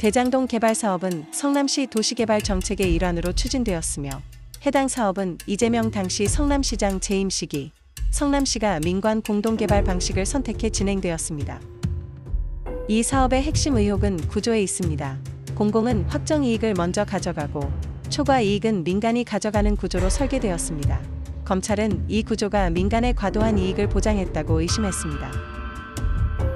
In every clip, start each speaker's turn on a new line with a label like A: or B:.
A: 대장동 개발 사업은 성남시 도시개발 정책의 일환으로 추진되었으며 해당 사업은 이재명 당시 성남시장 재임 시기 성남시가 민관 공동개발 방식을 선택해 진행되었습니다. 이 사업의 핵심 의혹은 구조에 있습니다. 공공은 확정 이익을 먼저 가져가고 초과 이익은 민간이 가져가는 구조로 설계되었습니다. 검찰은 이 구조가 민간의 과도한 이익을 보장했다고 의심했습니다.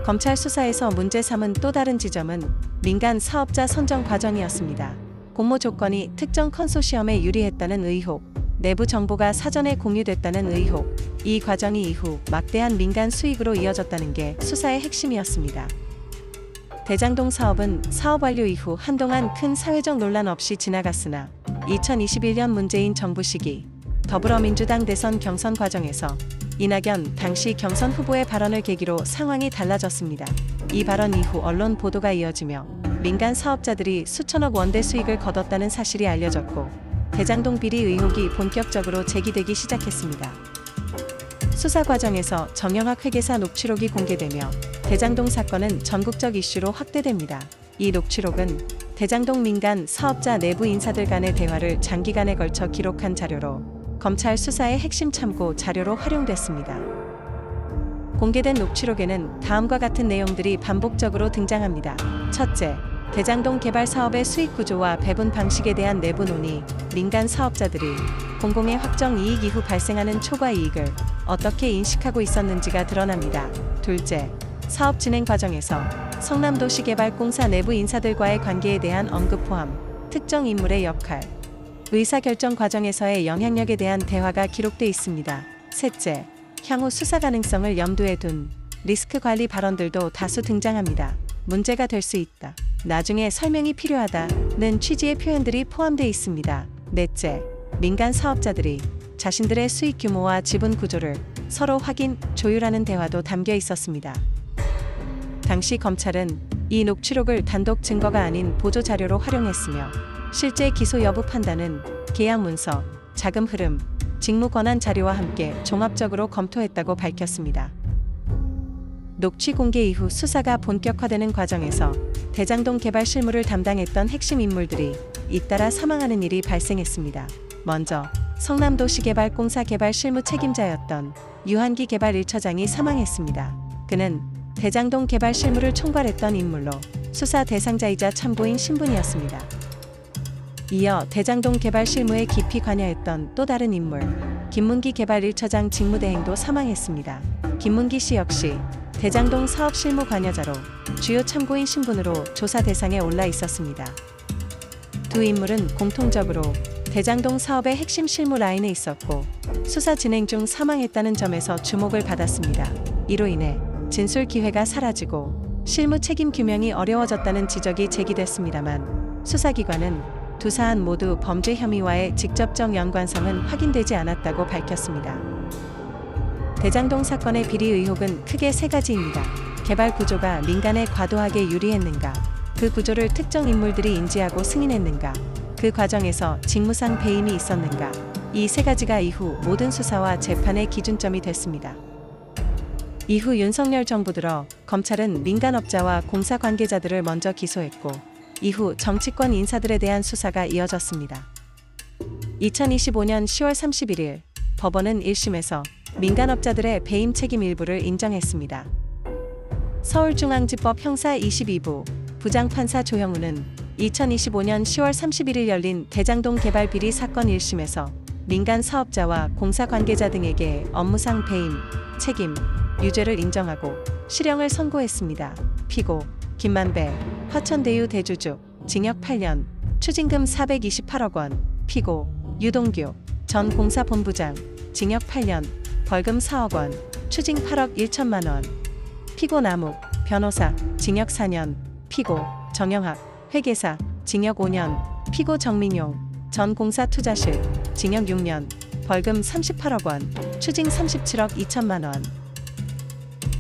A: 검찰 수사에서 문제 삼은 또 다른 지점은 민간 사업자 선정 과정이었습니다. 공모 조건이 특정 컨소시엄에 유리했다는 의혹, 내부 정보가 사전에 공유됐다는 의혹, 이 과정이 이후 막대한 민간 수익으로 이어졌다는 게 수사의 핵심이었습니다. 대장동 사업은 사업 완료 이후 한동안 큰 사회적 논란 없이 지나갔으나 2021년 문재인 정부 시기 더불어민주당 대선 경선 과정에서 이낙연 당시 경선 후보의 발언을 계기로 상황이 달라졌습니다. 이 발언 이후 언론 보도가 이어지며 민간 사업자들이 수천억 원대 수익을 거뒀다는 사실이 알려졌고 대장동 비리 의혹이 본격적으로 제기되기 시작했습니다. 수사 과정에서 정영학 회계사 녹취록이 공개되며 대장동 사건은 전국적 이슈로 확대됩니다. 이 녹취록은 대장동 민간 사업자 내부 인사들 간의 대화를 장기간에 걸쳐 기록한 자료로 검찰 수사의 핵심 참고 자료로 활용됐습니다. 공개된 녹취록에는 다음과 같은 내용들이 반복적으로 등장합니다. 첫째, 대장동 개발 사업의 수익 구조와 배분 방식에 대한 내부 논의, 민간 사업자들이 공공의 확정 이익 이후 발생하는 초과 이익을 어떻게 인식하고 있었는지가 드러납니다. 둘째, 사업 진행 과정에서 성남도시개발공사 내부 인사들과의 관계에 대한 언급 포함, 특정 인물의 역할, 의사결정 과정에서의 영향력에 대한 대화가 기록돼 있습니다. 셋째, 향후 수사 가능성을 염두에 둔 리스크 관리 발언들도 다수 등장합니다. 문제가 될 수 있다. 나중에 설명이 필요하다는 취지의 표현들이 포함되어 있습니다. 넷째, 민간 사업자들이 자신들의 수익 규모와 지분 구조를 서로 확인, 조율하는 대화도 담겨 있었습니다. 당시 검찰은 이 녹취록을 단독 증거가 아닌 보조 자료로 활용했으며 실제 기소 여부 판단은 계약 문서, 자금 흐름, 직무 권한 자료와 함께 종합적으로 검토했다고 밝혔습니다. 녹취 공개 이후 수사가 본격화되는 과정에서 대장동 개발 실무를 담당했던 핵심 인물들이 잇따라 사망하는 일이 발생했습니다. 먼저 성남도시개발공사 개발 실무 책임자였던 유한기 개발 1처장이 사망했습니다. 그는 대장동 개발 실무를 총괄했던 인물로 수사 대상자이자 참고인 신분이었습니다. 이어 대장동 개발 실무에 깊이 관여했던 또 다른 인물, 김문기 개발 1처장 직무대행도 사망했습니다. 김문기 씨 역시 대장동 사업 실무 관여자로 주요 참고인 신분으로 조사 대상에 올라 있었습니다. 두 인물은 공통적으로 대장동 사업의 핵심 실무 라인에 있었고 수사 진행 중 사망했다는 점에서 주목을 받았습니다. 이로 인해 진술 기회가 사라지고 실무 책임 규명이 어려워졌다는 지적이 제기됐습니다만 수사기관은 두 사안 모두 범죄 혐의와의 직접적 연관성은 확인되지 않았다고 밝혔습니다. 대장동 사건의 비리 의혹은 크게 세 가지입니다. 개발 구조가 민간에 과도하게 유리했는가, 그 구조를 특정 인물들이 인지하고 승인했는가, 그 과정에서 직무상 배임이 있었는가, 이 세 가지가 이후 모든 수사와 재판의 기준점이 됐습니다. 이후 윤석열 정부 들어 검찰은 민간업자와 공사 관계자들을 먼저 기소했고, 이후 정치권 인사들에 대한 수사가 이어졌습니다. 2025년 10월 31일 법원은 1심에서 민간업자들의 배임 책임 일부를 인정했습니다. 서울중앙지법 형사 22부 부장판사 조형우는 2025년 10월 31일 열린 대장동 개발 비리 사건 1심에서 민간 사업자와 공사 관계자 등에게 업무상 배임, 책임, 유죄를 인정하고 실형을 선고했습니다. 피고 김만배, 화천대유 대주주, 징역 8년, 추징금 428억 원, 피고, 유동규, 전 공사본부장, 징역 8년, 벌금 4억 원, 추징 8억 1천만 원, 피고 남욱, 변호사, 징역 4년, 피고, 정영학, 회계사, 징역 5년, 피고 정민용, 전 공사 투자실, 징역 6년, 벌금 38억 원, 추징 37억 2천만 원.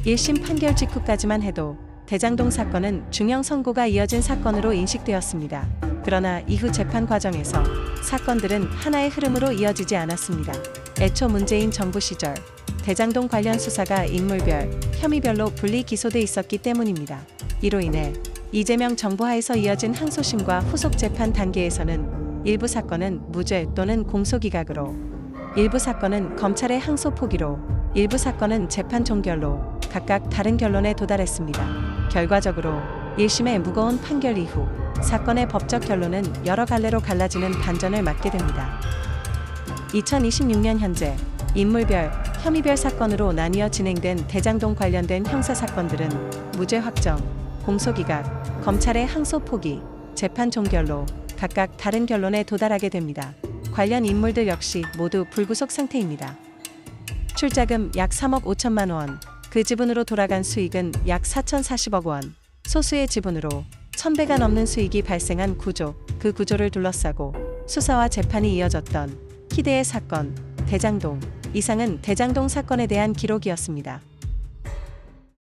A: 1심 판결 직후까지만 해도 대장동 사건은 중형 선고가 이어진 사건으로 인식되었습니다. 그러나 이후 재판 과정에서 사건들은 하나의 흐름으로 이어지지 않았습니다. 애초 문재인 정부 시절 대장동 관련 수사가 인물별, 혐의별로 분리 기소돼 있었기 때문입니다. 이로 인해 이재명 정부 하에서 이어진 항소심과 후속 재판 단계에서는 일부 사건은 무죄 또는 공소기각으로, 일부 사건은 검찰의 항소 포기로, 일부 사건은 재판 종결로 각각 다른 결론에 도달했습니다. 결과적으로 1심의 무거운 판결 이후 사건의 법적 결론은 여러 갈래로 갈라지는 반전을 맞게 됩니다. 2026년 현재 인물별, 혐의별 사건으로 나뉘어 진행된 대장동 관련된 형사 사건들은 무죄 확정, 공소기각, 검찰의 항소 포기, 재판 종결로 각각 다른 결론에 도달하게 됩니다. 관련 인물들 역시 모두 불구속 상태입니다. 출자금 약 3억 5천만 원, 그 지분으로 돌아간 수익은 약 4,040억 원, 소수의 지분으로 1,000배가 넘는 수익이 발생한 구조, 그 구조를 둘러싸고 수사와 재판이 이어졌던 희대의 사건, 대장동, 이상은 대장동 사건에 대한 기록이었습니다.